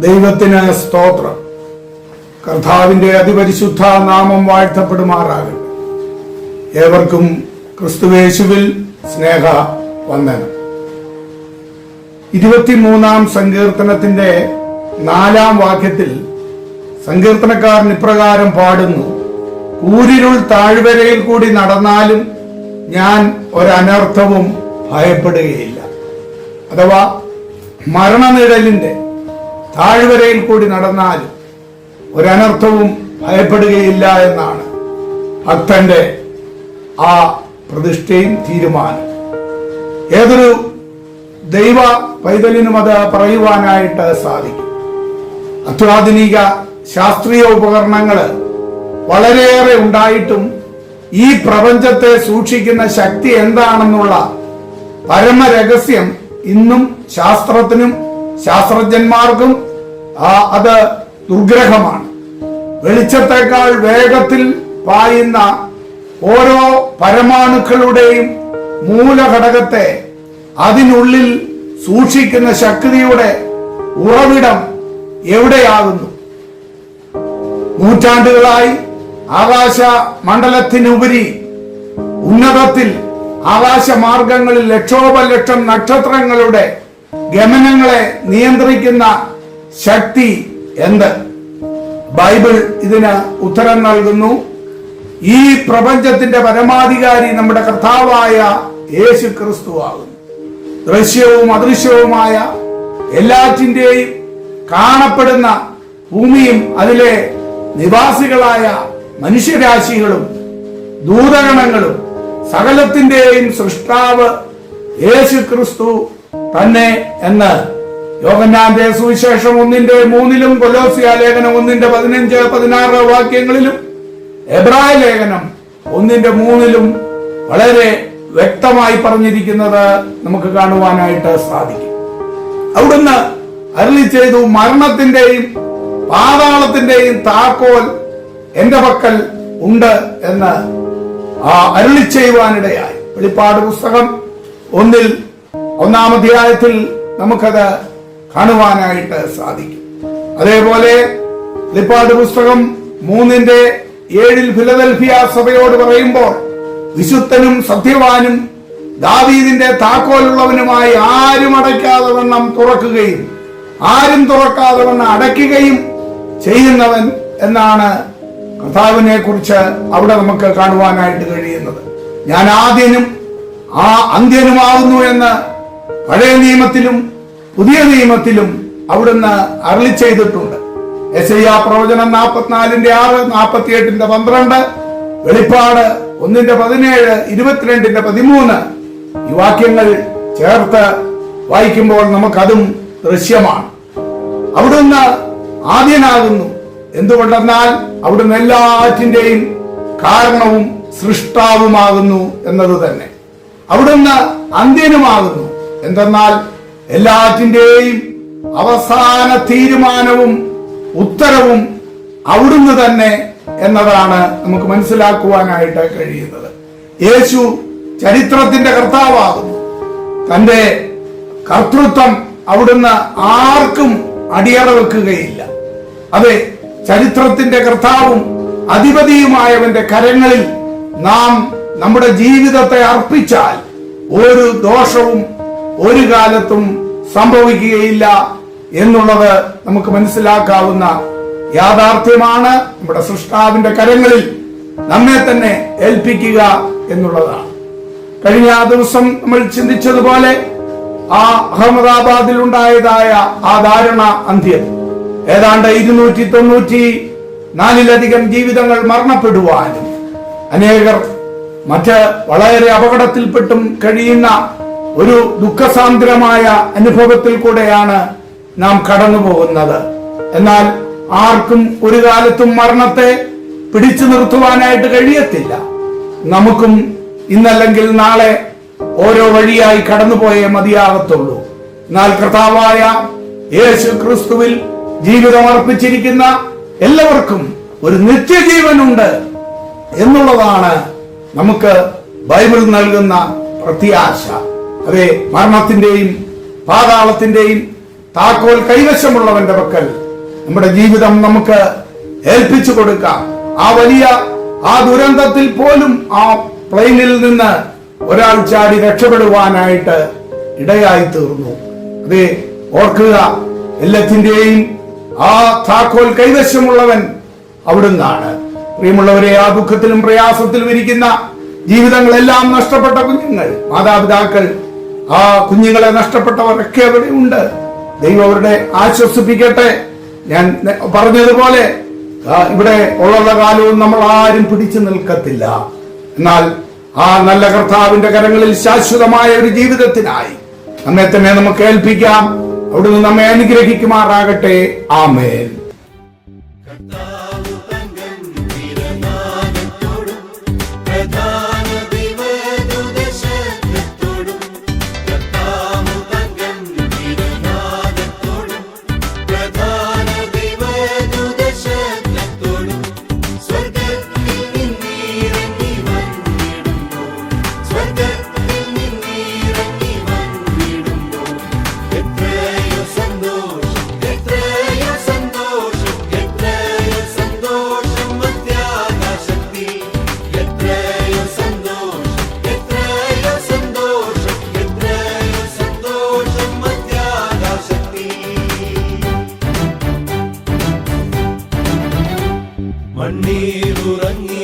ദൈവത്തിന് സ്തോത്രം. കർത്താവിന്റെ അതിപരിശുദ്ധ നാമം വാഴ്ത്തപ്പെടുമാറാകട്ടെ. ഏവർക്കും ക്രിസ്തുവേശുവിൽ സ്നേഹ വന്ദനം. ഇരുപത്തിമൂന്നാം സങ്കീർത്തനത്തിന്റെ നാലാം വാക്യത്തിൽ സങ്കീർത്തനക്കാരൻ ഇപ്രകാരം പാടുന്നു കൂരിരുൾ താഴ്വരയിൽ കൂടി നടന്നാലും ഞാൻ ഒരനർത്ഥവും ഭയപ്പെടുകയില്ല. അഥവാ മരണനിഴലിന്റെ താഴ്വരയിൽ കൂടി നടന്നാൽ ഒരനർത്ഥവും ഭയപ്പെടുകയില്ല എന്നാണ് ഭക്തന്റെ ആ പ്രതിഷ്ഠയും തീരുമാനം. ഏതൊരു ദൈവ പൈതലിനും അത് പറയുവാനായിട്ട് സാധിക്കും. അത്യാധുനിക ശാസ്ത്രീയ ഉപകരണങ്ങൾ വളരെയേറെ ഉണ്ടായിട്ടും ഈ പ്രപഞ്ചത്തെ സൂക്ഷിക്കുന്ന ശക്തി എന്താണെന്നുള്ള പരമരഹസ്യം ഇന്നും ശാസ്ത്രത്തിനും ശാസ്ത്രജ്ഞന്മാർക്കും അത് ദുർഗ്രഹമാണ്. വെളിച്ചത്തേക്കാൾ വേഗത്തിൽ പായുന്ന ഓരോ പരമാണുക്കളുടെയും മൂലഘടകത്തെ അതിനുള്ളിൽ സൂക്ഷിക്കുന്ന ശക്തിയുടെ ഉറവിടം എവിടെയാകുന്നു? നൂറ്റാണ്ടുകളായി ആകാശ മണ്ഡലത്തിനുപരി ഉന്നതത്തിൽ ആകാശ ആകാശമാർഗങ്ങളിൽ ലക്ഷോപലക്ഷം നക്ഷത്രങ്ങളുടെ ഗമനങ്ങളെ നിയന്ത്രിക്കുന്ന ശക്തി എന്ത്? ബൈബിൾ ഇതിന് ഉത്തരം നൽകുന്നു. ഈ പ്രപഞ്ചത്തിന്റെ പരമാധികാരി നമ്മുടെ കർത്താവായ യേശു ക്രിസ്തുവാകുന്നു ദൃശ്യവും അദൃശ്യവുമായ എല്ലാറ്റിന്റെയും കാണപ്പെടുന്ന ഭൂമിയും അതിലെ നിവാസികളായ മനുഷ്യരാശികളും ദൂതഗണങ്ങളും സകലത്തിന്റെയും സൃഷ്ടാവ് യേശു ക്രിസ്തു തന്നെ എന്ന്. യോഗന്നാന്റെ സുവിശേഷം ഒന്നിന്റെ മൂന്നിലും കൊലോസിയ ലേഖനം ഒന്നിന്റെ പതിനഞ്ച് പതിനാറ് വാക്യങ്ങളിലും എബ്രായ ലേഖനം ഒന്നിന്റെ മൂന്നിലും വളരെ വ്യക്തമായി പറഞ്ഞിരിക്കുന്നത് നമുക്ക് കാണുവാനായിട്ട് സാധിക്കും. അവിടുന്ന് അരളി ചെയ്തു മരണത്തിന്റെയും പാതാളത്തിന്റെയും താക്കോൽ എന്റെ പക്കൽ ഉണ്ട് എന്ന് ആ അരുളി ചെയ്യുവാനിടയായി. വെളിപ്പാട് പുസ്തകം ഒന്നിൽ ഒന്നാം അധ്യായത്തിൽ നമുക്കത് കാണുവാനായിട്ട് സാധിക്കും. അതേപോലെ വെളിപ്പാട് പുസ്തകം മൂന്നിന്റെ ഏഴിൽ ഫിലദൽഫിയ സഭയോട് പറയുമ്പോൾ വിശുദ്ധനും സത്യവാനും ദാവീദിന്റെ താക്കോലുള്ളവനുമായി ആരും അടയ്ക്കാതെ വണ്ണം തുറക്കുകയും ആരും തുറക്കാതെ വണ്ണം അടയ്ക്കുകയും ചെയ്യുന്നവൻ എന്നാണ് കർത്താവിനെ കുറിച്ച് അവിടെ നമുക്ക് കാണുവാനായിട്ട് കഴിയുന്നത്. ഞാൻ ആദ്യനും ആ അന്ത്യനുമാകുന്നു എന്ന് പഴയ നിയമത്തിലും പുതിയ നിയമത്തിലും അവിടുന്ന് അരളി ചെയ്തിട്ടുണ്ട്. എസ് ഐ ആ പ്രവചനം നാൽപ്പത്തിനാലിന്റെ ആറ് നാൽപ്പത്തിയെട്ടിന്റെ പന്ത്രണ്ട് വെളിപ്പാട് ഒന്നിന്റെ പതിനേഴ് ഇരുപത്തിരണ്ടിന്റെ പതിമൂന്ന് ഈ വാക്യങ്ങൾ ചേർത്ത് വായിക്കുമ്പോൾ നമുക്കതും ദൃശ്യമാണ്. അവിടുന്ന് ആദ്യനാകുന്നു. എന്തുകൊണ്ടെന്നാൽ അവിടുന്ന് എല്ലാറ്റിന്റെയും കാരണവും സൃഷ്ടാവുമാകുന്നു എന്നത് തന്നെ. അവിടുന്ന് അന്ത്യനുമാകുന്നു. എന്തെന്നാൽ എല്ലാറ്റിന്റെയും അവസാന തീരുമാനവും ഉത്തരവും അവിടുന്ന് തന്നെ എന്നതാണ് നമുക്ക് മനസ്സിലാക്കുവാനായിട്ട് കഴിയുന്നത്. യേശു ചരിത്രത്തിന്റെ കർത്താവാകുന്നു. തന്റെ കർത്തൃത്വം അവിടുന്ന് ആർക്കും അടിയറ വെക്കുകയില്ല അതെ ചരിത്രത്തിന്റെ കർത്താവും അധിപതിയുമായവന്റെ കരങ്ങളിൽ നാം നമ്മുടെ ജീവിതത്തെ അർപ്പിച്ചാൽ ഒരു ദോഷവും ഒരു കാലത്തും സംഭവിക്കുകയില്ല എന്നുള്ളത് നമുക്ക് മനസ്സിലാക്കാവുന്ന യാഥാർത്ഥ്യമാണ് നമ്മുടെ സൃഷ്ടാവിന്റെ കരങ്ങളിൽ നമ്മെ തന്നെ ഏൽപ്പിക്കുക എന്നുള്ളതാണ്. കഴിഞ്ഞ ദിവസം നമ്മൾ ചിന്തിച്ചതുപോലെ ആ അഹമ്മദാബാദിൽ ഉണ്ടായതായ ആ ദാരുണ അന്ത്യം. ഏതാണ്ട് ഇരുന്നൂറ്റി തൊണ്ണൂറ്റി നാലിലധികം ജീവിതങ്ങൾ മരണപ്പെടുവാനും അനേകർ മറ്റ് വളരെ അപകടത്തിൽപ്പെട്ടും കഴിയുന്ന ഒരു ദുഃഖസാന്ദ്രമായ അനുഭവത്തിൽ കൂടെയാണ് നാം കടന്നു പോകുന്നത് എന്നാൽ ആർക്കും ഒരു കാലത്തും മരണത്തെ പിടിച്ചു നിർത്തുവാനായിട്ട് കഴിയത്തില്ല. നമുക്കും ഇന്നല്ലെങ്കിൽ നാളെ ഓരോ വഴിയായി കടന്നുപോയേ മതിയാകത്തുള്ളൂ. എന്നാൽ കർത്താവായ യേശു ക്രിസ്തുവിൽ ജീവിതം അർപ്പിച്ചിരിക്കുന്ന എല്ലാവർക്കും ഒരു നിത്യജീവനുണ്ട് എന്നുള്ളതാണ് നമുക്ക് ബൈബിൾ നൽകുന്ന പ്രത്യാശ. അതെ മരണത്തിന്റെയും പാതാളത്തിന്റെയും താക്കോൽ കൈവശമുള്ളവന്റെ പക്കൽ നമ്മുടെ ജീവിതം നമുക്ക് ഏൽപ്പിച്ചു കൊടുക്കാം. ആ വലിയ ആ ദുരന്തത്തിൽ പോലും ആ പ്ലെയിനിൽ നിന്ന് ഒരാൾ ചാടി രക്ഷപ്പെടുവാനായിട്ട് ഇടയായി തീർന്നു. അതെ ഓർക്കുക എല്ലാത്തിന്റെയും ആ താക്കോൽ കൈവശമുള്ളവൻ അവിടുന്നാണ്. പ്രിയമുള്ളവരെ ആ ദുഃഖത്തിലും പ്രയാസത്തിലും ഇരിക്കുന്ന ജീവിതങ്ങളെല്ലാം നഷ്ടപ്പെട്ട കുഞ്ഞുങ്ങൾ മാതാപിതാക്കൾ ആ കുഞ്ഞുങ്ങളെ നഷ്ടപ്പെട്ടവരൊക്കെ അവിടെ ഉണ്ട്. ദൈവം അവരുടെ ആശ്വസിപ്പിക്കട്ടെ. ഞാൻ പറഞ്ഞതുപോലെ ഇവിടെ ഉള്ള കാലവും നമ്മൾ ആരും പിടിച്ചു നിൽക്കത്തില്ല. എന്നാൽ ആ നല്ല കർത്താവിന്റെ കരങ്ങളിൽ ശാശ്വതമായ ഒരു ജീവിതത്തിനായി നമ്മെ തന്നെ നമുക്ക് ഏൽപ്പിക്കാം. അവിടുന്ന് നമ്മെ അനുഗ്രഹിക്കുമാറാകട്ടെ. ആമേൻ. മണ്ണീരുറങ്ങി